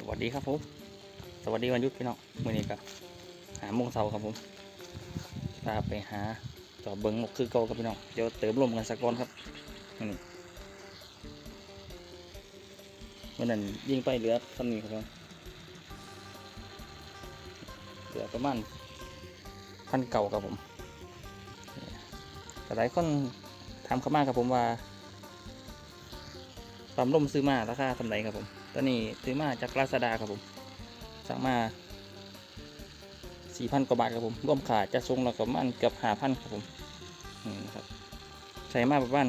สวัสดีครับผม สวัสดีวันยุดพี่น้องมื่อนี้ก็หาโมงเสาครับผมพาไปหาจอบเบิ้งนกคือเก่าครับพี่น้อง เดี๋ยวเติมลมกันสักก่อนครับนี่เมื่อนั้นยิงไปเหลือท่านี้ครับผมเหลือประมาณพันเก่าครับผมแต่หลายคนถามเข้ามาครับผมว่าปั๊มลมซื้อมาราคาเท่าไหร่ครับผม ตอนนี้ซื้อมาจากลาซาด้าครับผมสั่งมาสี่พันกว่าบาทครับผมร่วมขาจะทรงแล้วก็ประมันเกือบห้าพันครับผมนี่นะครับใช้มาประมาณ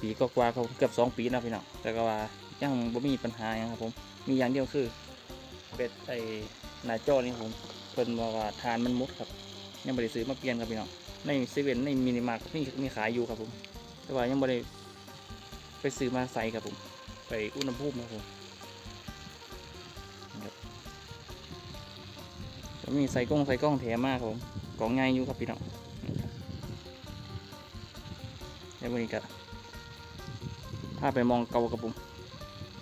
ปีกว่าๆครับเกือบสองปีแล้วพี่น้องแต่ก็ว่ายังบ่มีปัญหาหยังครับผมมีอย่างเดียวคือเป็ดไอ้หน้าจอนี่ผมเพิ่นบอกว่าทานมันหมดครับ ยังไม่ได้ซื้อมาเปลี่ยนครับพี่น้องในเซเว่นในมินิมาร์ทมีมีขายอยู่ครับผม แต่ว่ายังไม่ได้ไปซื้อมาใส่ครับผม ไปอุณหภูมิครับผมนะครับจะมีใส่กล้องใส่กล้องแถมมากครับผมกล่องใหญ่อยู่ครับพี่น้องแล้ววันนี้ก็พาไปมองเกาครับผม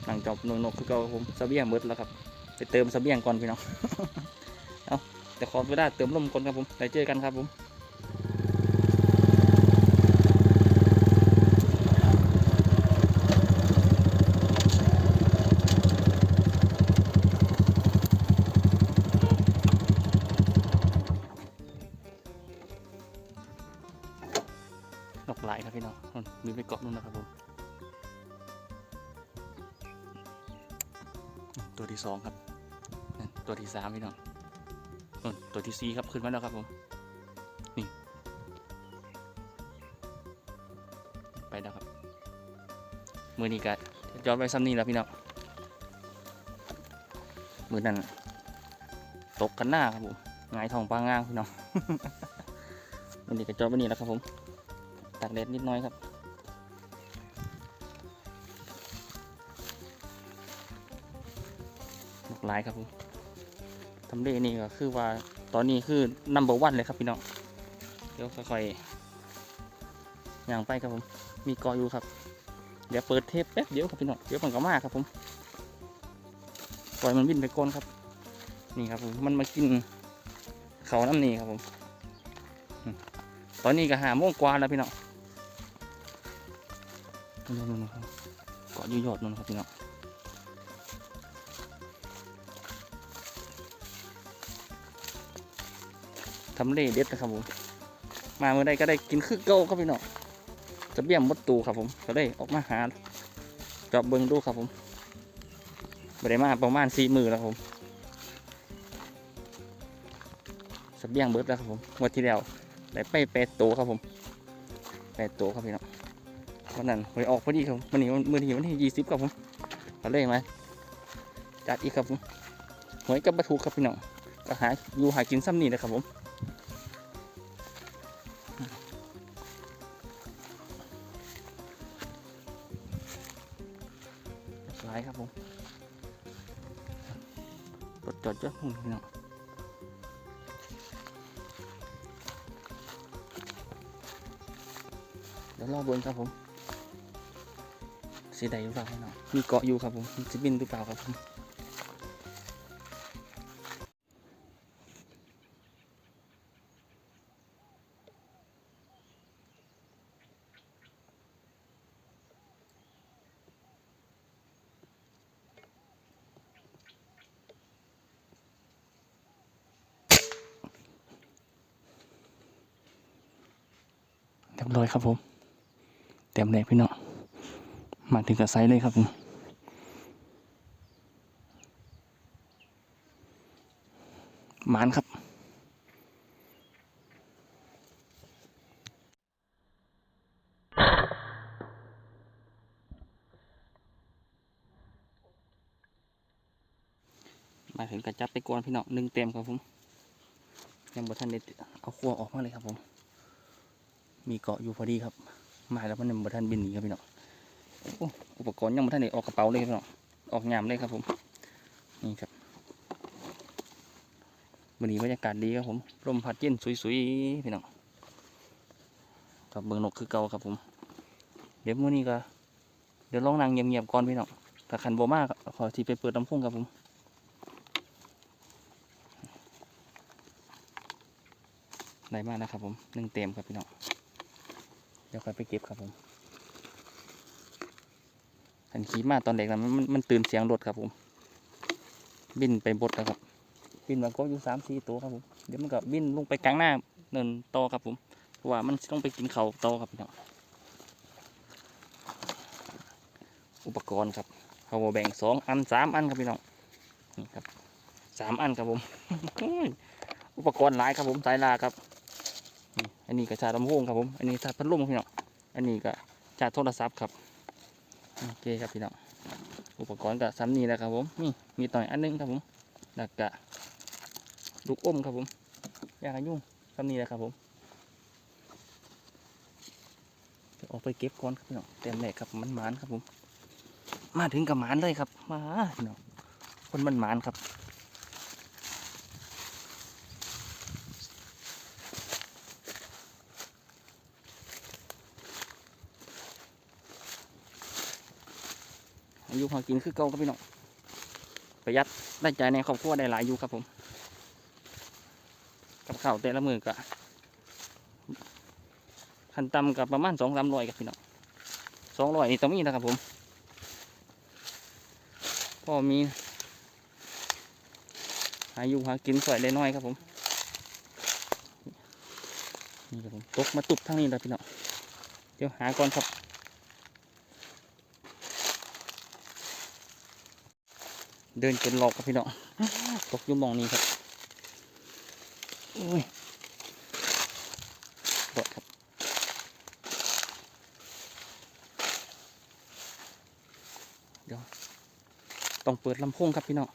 หลังจบนกนกคือเกาครับผมเสบียงเบิดแล้วครับ ไปเติมเสบียงก่อนพี่น้อง เอาแต่ขอเวลาเติมลมก่อนครับผมไปเจอกันครับผม ตัวที่สองครับตัวที่สามพี่น้องตัวที่สี่ครับขึ้นมาแล้วครับผมนี่ไปแล้วครับมือนี้ก็ย้อนไปซ้ำนี่แล้วพี่น้องมือนั้นตกกันหน้าครับผมหงายทองปลางางพี่น้องมือนี้ก็จอดไปนี่แล้วครับผมตากแดดนิดน้อยครับ หลายครับผมทำเลนี่ก็คือว่าตอนนี้คือ number one เลยครับพี่น้องเดี๋ยวค่อยๆย่างไปครับผมมีกออยู่ครับ เดี๋ยวเปิดเทปแป๊บเดียวครับพี่น้องเดี๋ยวมันก็มาครับผมปล่อยมันวิ่งไปก้นครับ นี่ครับผมมันมากินเขาน้ำนี่ครับผม ตอนนี้ก็หาโมงกว่าแล้วพี่น้องนู่นๆครับเกาะอยูยอดนู่นครับพี่น้อง ทำเลเด็ดนะครับผม มาเมื่อใดก็ได้กินคือเก่าครับพี่น้องจะเบี้ยมมดตูครับผม ก็ได้ออกมาหาจอบเบิงดูครับผมไม่ได้มาประมาณสี่มือแล้วครับผมสเบียงเบิดแล้วครับผมวันที่แล้วได้ไปแปดตัวครับผมแปดตัวครับพี่น้องวันนั้นหวยออกพอดีครับวันนี้มือที่วันที่ยี่สิบครับผมเอาเลขมาจัดอีกครับผมหวยกับบรรทุครับพี่น้องก็หาอยู่หากินซ้ำนี่นะครับผม อดยอดหุ่นพี่น้องเดี๋ยวรอบนครับผมสีใดหรือเปล่าพี่น้องมีเกาะอยู่ครับผมจะบินหรือเปล่าครับผม เรียบร้อยครับผมเต็มเลยพี่น้องมาถึงกับไซส์เลยครับผมหมานครับมาถึงกระจับไปก่อนพี่น้องหนึ่งเต็มครับผมยังบ่ทันได้เอาขั้วออกมาเลยครับผม มีเกาะอยู่พอดีครับ มาแล้วมันยังบ่ทันบินหนีครับพี่น้องอุปกรณ์ยังไม่ทันได้ออกกระเป๋าเลยครับพี่น้องออกยามเลยครับผมนี่ครับวันนี้บรรยากาศดีครับผมลมพัดเย็นสวยๆพี่น้องกับเบิงนกคือเก่าครับผม เดี๋ยวมื้อนี้ก็ เดี๋ยวลองนั่งเงียบๆก่อนพี่น้องถ้าคันโบมากขอที่ไปเปิดลำโพงครับผมได้มากนะครับผมหนึ่งเต็มครับพี่น้อง เดี๋ยวค่อยไปเก็บครับผมอันขี่มาตอนเด็กนะมันมันตื่นเสียงรถครับผม บินไปบดนะครับ บินมาก็อยู่สามสี่ตัวครับผมเดี๋ยวมันก็บินลงไปกลางหน้าเนินโตอครับผมเพราะว่ามันต้องไปกินเขาโตอครับพี่น้องอุปกรณ์ครับเขาแบ่งสองอันสามอันครับพี่น้องนี่ครับสามอันครับผม อุปกรณ์หลายครับผมสายลาครับ อันนี้ก็ชาร์จลำโพงครับผม อันนี้ชาร์จพัดลมพี่น้อง อันนี้ก็ชาร์จโทรศัพท์ครับ โอเคครับพี่น้อง อุปกรณ์ก็ซ้ำนี้แหละครับผม นี่มีต่อยอันหนึงครับผมแล้วก็ลูกอมครับผมยากันยุ่งซ้ำนี้แหละครับผมเออกไปเก็บก่อนครับพี่น้องเต็มแหลกครับมันหมานครับผม มาถึงกับหมานเลยครับ มาพี่น้องคนมันหมานครับ อายุหากินคือเก่าครับพี่น้องประหยัดได้ใจในครอบครัวได้หลายอยู่ครับผม กับข้าวแต่ละมือก็ขันต่ำกับประมาณสองสามร้อยครับพี่น้องสองร้อยนี่ต้องมีนะครับผมพ่อมีอายุหากินสวยได้น้อยครับผมนี่ครับผมตกมาตุบทั้งนี้แล้วพี่น้องเดี๋ยวหาก่อนครับ เดินจนหลอกครับพี่น้องตกยุ่หมองนี้ครับอุ้ยบอดครับเดี๋ยวต้องเปิดลำโพงครับพี่น้อง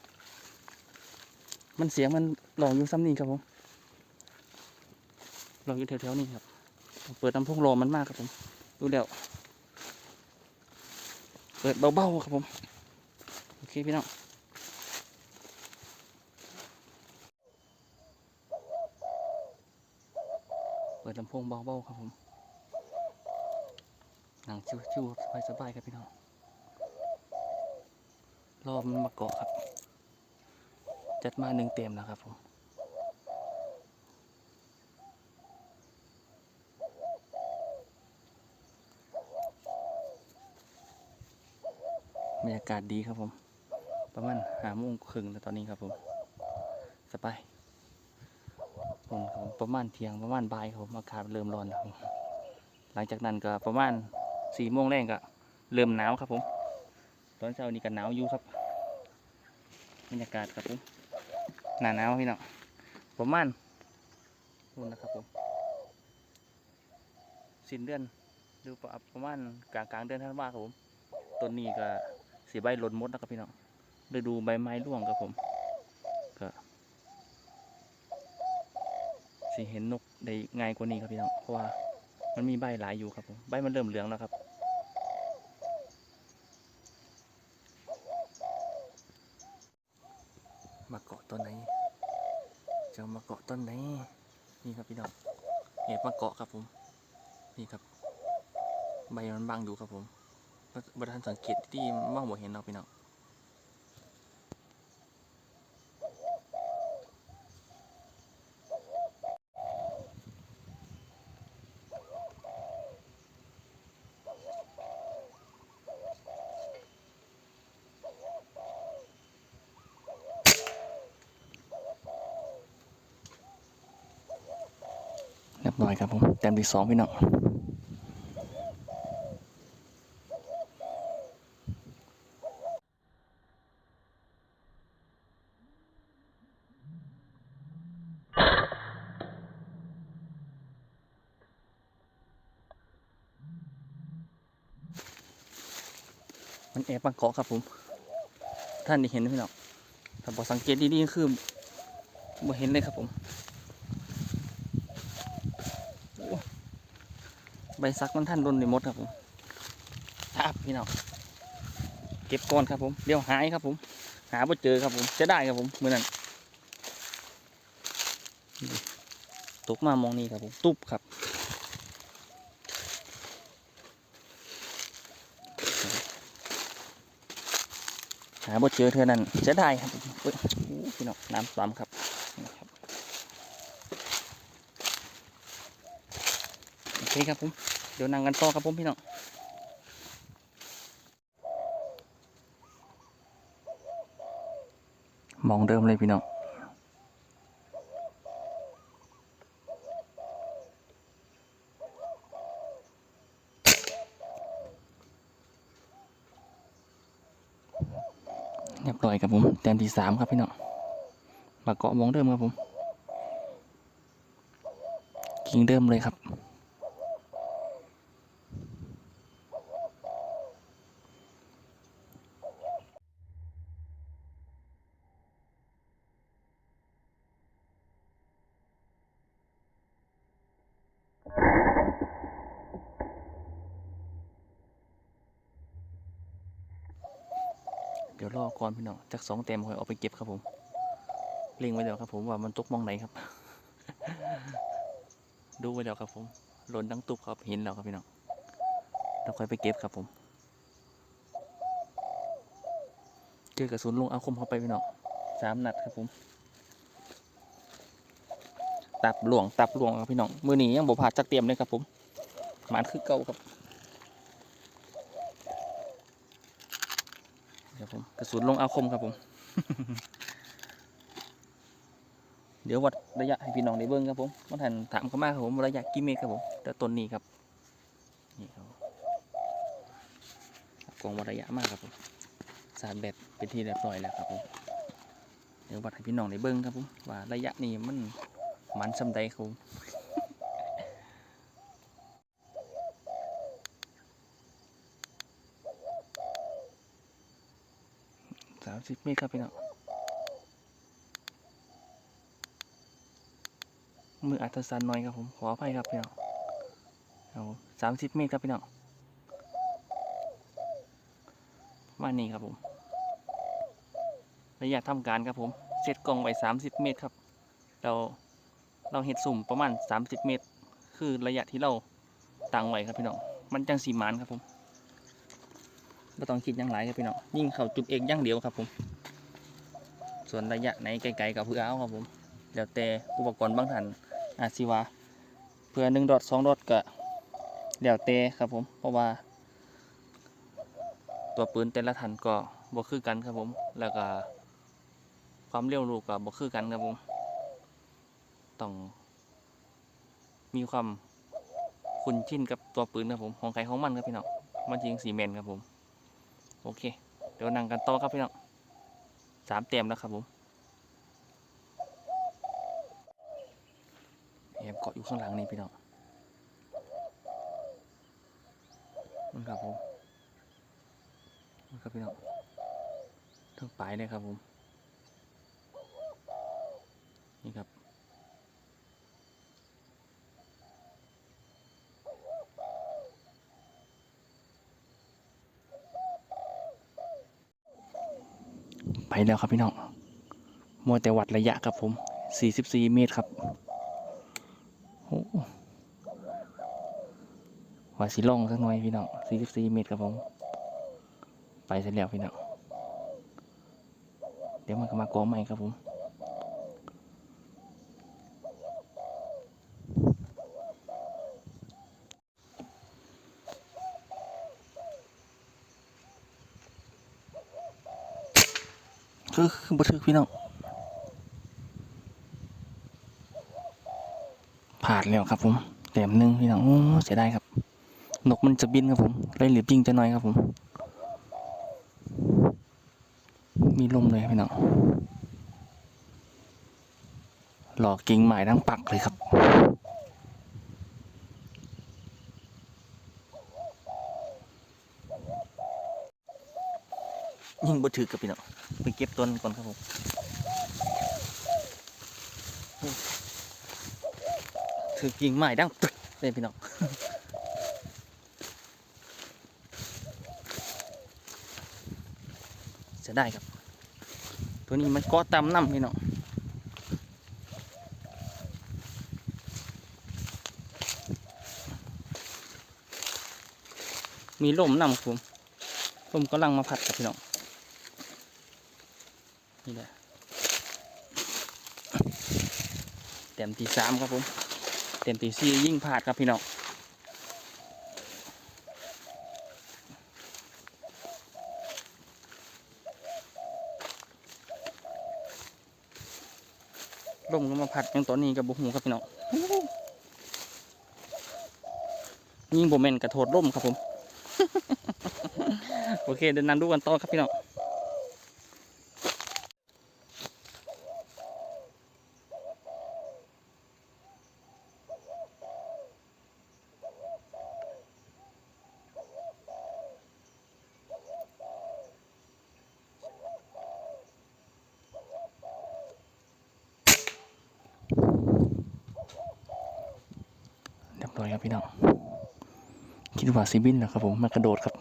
มันเสียงมันหลอกอยู่ซ้ำนี่ครับผมหลอกอยู่แถวๆนี้ครับต้องเปิดลำโพงรอมันมากครับผมดูเดี๋ยวเปิดเบาๆครับผมโอเคพี่น้อง ดลำโพงเบาๆครับผมหนังชิวๆสบายๆครับพี่น้องรอบมันมาเกาะครับ จัดมาหนึ่งเต็มแล้วครับผมบรรยากาศดีครับผม ประมาณหาโมงครึ่งแล้วตอนนี้ครับผม สบาย ประมาณเที่ยงประมาณบ่ายครับผมอากาศเริ่มร้อนแล้วครับผมหลังจากนั้นก็ประมาณสี่โมงแรงก็เริ่มหนาวครับผมตอนเช้านี้ก็หนาวอยู่ครับบรรยากาศครับผมหนาหนาวพี่น้องประมาณนู่นนะครับผมสิ้นเดือนหรือประมาณกลางกลางเดือนธันวาครับผมต้นนี้ก็สีใบหล่นมดนะครับพี่น้องฤดูใบไม้ร่วงครับผม สิเห็นนกได้ง่ายกว่านี้ครับพี่น้องเพราะว่ามันมีใบหลายอยู่ครับผมใบมันเริ่มเหลืองแล้วครับ มาเกาะต้นไหนจะมาเกาะต้นไหนนี่ครับพี่น้องเห็ดมาเกาะครับผม นี่ครับ ใบมันบังอยู่ครับผมบทันสังเกตที่มองบ่เห็นเนาพี่น้อง เรียบร้อยครับผมแต้มที่สองพี่น้องมันแอบมาเกาะครับผม ท่านได้เห็นไหมพี่น้องถ้าบอสังเกตดีๆคือบ่เห็นเลยครับผม บซักมันท่านโดนในมดครับผมครับพี่น้องเก็บก่อนครับผมเดี๋ยวหายครับผม หาไ่เจอครับผมจะได้ครับผมมือนั้นตกมามองนี่ครับผมตุ๊บครับหาบ่เจอเธอนั่นจะได้ครับผมเฮ้ยพี่น้องน้ำซ้ำครับนี่ครับโอเคครับผม เดี๋ยวนั่งกันต่อครับผมพี่น้องมองเดิมเลยพี่น้องเรียบร้อยครับผมแต้มที่สามครับพี่น้องมาเกาะมองเดิมครับผม กิ่งเดิมเลยครับ ดี๋ยวรอก่อนพี่น้องจากสองเต็มค่อยเอาไปเก็บครับผมเล็งไว้แล้วครับผมว่ามันตกมองไหนครับ ดูไว้แล้วครับผมหล่นดังตุบครับเห็นแล้วครับพี่น้องเราค่อยไปเก็บครับผม เจอกระสุนลงเอาคมเข้าไปพี่น้องสามนัดครับผม ตับหลวงตับหลวงครับพี่น้องมือหนียังบ่ผ่าจักเตรียมเลยครับผมหมานคือเก่าครับ เดี๋ยวผมกระสุนลงอาคมครับผม เดี๋ยววัดระยะให้พี่น้องได้เบิ้งครับผมมาทันถามเขามาครับผมระยะกี่เมตรครับผมแต่ต้นนี้ครับนี่ครับกองวัดระยะมากครับผมสารแบบเป็นที่เรียบร้อยแล้วครับผมเดี๋ยววัดให้พี่น้องได้เบิ้งครับผมว่าระยะนี้มันมันสำใดครับ สามสิบเมตรครับพี่น้องมืออัตสันหน่อยครับผมขออภัยครับพี่น้องครับผมสามสิบเมตรครับพี่น้องมานี้ครับผมระยะทำการครับผมเซตกล่องไว้สามสิบเมตรครับ เราเราเห็ดสุ่มประมาณสามสิบเมตร คือระยะที่เราตั้งไว้ครับพี่น้องมันจังสีมานครับผม ต้องคิดยังหลายครับพี่น้องยิ่งเขาจุดเอกย่างเดียวครับผม ส่วนระยะไหนไกลๆกับเพื่อเอาครับผมเดี๋ยวแต่อุปกรณ์บางท่านอาจสิว่าเพื่อหนึ่งดอทสองดอทก็เดี๋ยวแต่ครับผม เพราะว่า ตัวปืนแต่ละท่านก็บ่คือกันครับผม แล้วก็ความเร็วลูกก็บ่คือกันครับผมต้องมีความคุ้นชินกับตัวปืนครับผมของใครของมันครับพี่น้องมันจริงสีเมนครับผม โอเค เดี๋ยวนั่งกันต่อครับพี่น้องสามเต็มแล้วครับผมแอบเกาะอยู่ข้างหลังนี่พี่น้องนั่นครับผมนั่นครับพี่น้องทั้งปลายเลยครับผม นี่ครับ แล้วครับพี่น้องมัวแต่วัดระยะครับผม 44 เมตรครับโอ้ว่าสีลงสักหน่อยพี่น้อง 44 เมตรครับผม ไปเสร็จแล้วพี่น้อง เดี๋ยวมันก็มากองใหม่ครับผม คือคือบัทึกพี่น้องผ่านแล้วครับ ผมแต้มหนึ่งพี่น้องโอ้เสียดายครับ นกมันจะบินครับผมเลยหรือยิงจะน้อยครับผม มีลมเลยพี่น้องหลอกกิ่งหม่ทั้งปักเลยครับ ยิงบัทึกกับพี่น้องไปเก็บต้นก่อนครับผมถือกิ่งไม้ดังตึกเลยพี่น้องจะได้ครับ ตัวนี้มันก็ตำน้ำพี่น้องมีลมนำครับผมลมกำลังมาพัดครับพี่น้อง นี่แหละเต็มที่สามครับผมเต็มที่สี่ยิ่งพลาดครับพี่น้องลมก็มาพัดอย่างตอนนี้กับบุหูครับพี่น้องยิ่งโบเมนกระโทดล่มครับผม โอเคเดินนันดูกันต่อครับพี่น้อง เรียบร้อยครับ พี่น้องคิดว่าซีบินนะครับผมมันกระโดดครับ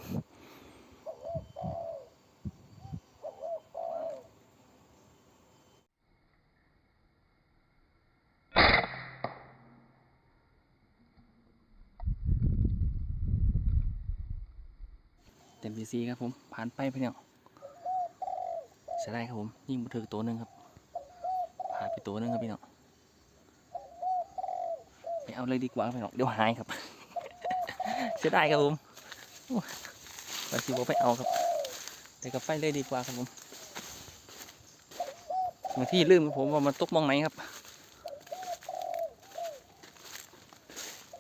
เต็มพีซีครับผมผ่านไปพี่น้องใช้ได้ครับผม ยิ่งมาถึงตัวหนึ่งครับผ่านไปตัวหนึ่งครับพี่น้อง เอาเลยดีกว่าพี่น้องเดี๋ยวหายครับ เสียดายครับผมโอ้ยบางทีผมไปเอาครับแต่ก็ไปเลยดีกว่าครับผมบางที่ลืมครับผมว่ามันตกมองไหนครับ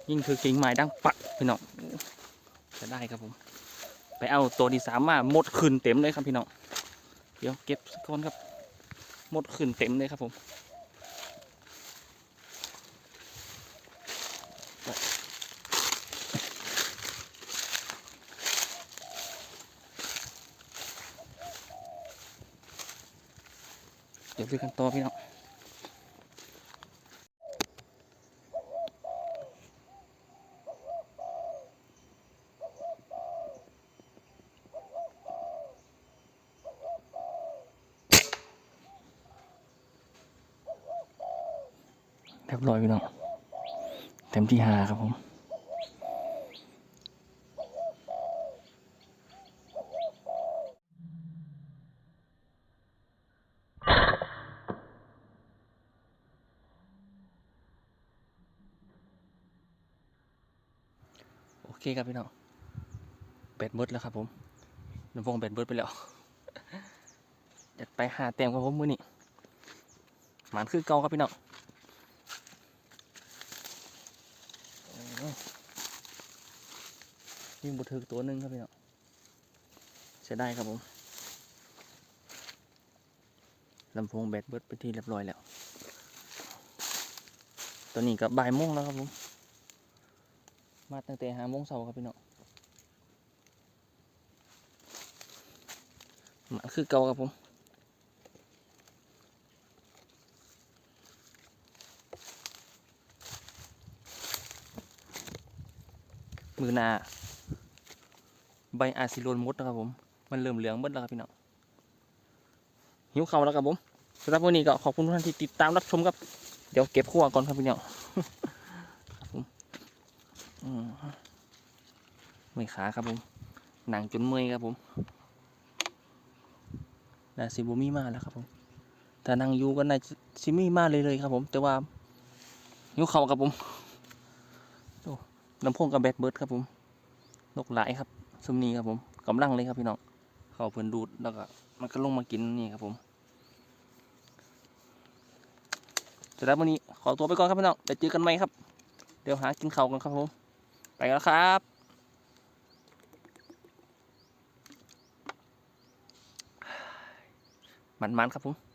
ยิ่งคือกิ่งไม้ดังปักพี่น้องเสียดายครับผม ไปเอาตัวที่สามมาหมดขึ้นเต็มเลยครับพี่น้องเดี๋ยวเก็บสักคนครับ หมดขึ้นเต็มเลยครับผม ยวไปกันต่อพี่น้องเรียบร้อยพี่น้องเต็มที่หาครับผม เคครับพี่น้องเบ็ดเบิดแล้วครับผมน้ำวงเบ็ดเบิดไปแล้วจะไปหาเต็มครับผมมือนี้หมันคือเก่าครับพี่น้องยิงบุถึกตัวหนึ่งครับพี่น้องใช้ได้ครับผมลำโพงแบตเบิดไปที่เรียบร้อยแล้วตอนนี้ก็บ่ายโมงแล้วครับผม มาตั้งแต่หาโมงเช้าครับพี่น้องมันคือเก่าครับผมมือนาใบอาซิโลนมดนะครับผม มันเริ่มเหลืองหมดแล้วครับพี่น้องหิวข้าวแล้วครับผมสำหรับวันนี้ก็ขอบคุณทุกท่านที่ติดตามรับชมครับ เดี๋ยวเก็บขั้วก่อนครับพี่น้อง เมื่อยขาครับผม หนังจนเมื่อยครับผมนาซิบูมีมาแล้วครับผมแต่นั่งอยู่ก็น่าซิมี่มาเลยเลยครับผม แต่ว่าหิวข้าครับผมลำโพงกับแบตเบิร์ดครับผม นกหลายครับซุมนี้ครับผมกำลังเลยครับพี่น้อง เขาเพิ่นดูดแล้วก็มันก็ลงมากินนี่ครับผมสำหรับวันนี้ขอตัวไปก่อนครับพี่น้องเดี๋ยวเจอกันใหม่ครับ เดี๋ยวหากินเขากันครับผม แล้วครับ มันๆครับผม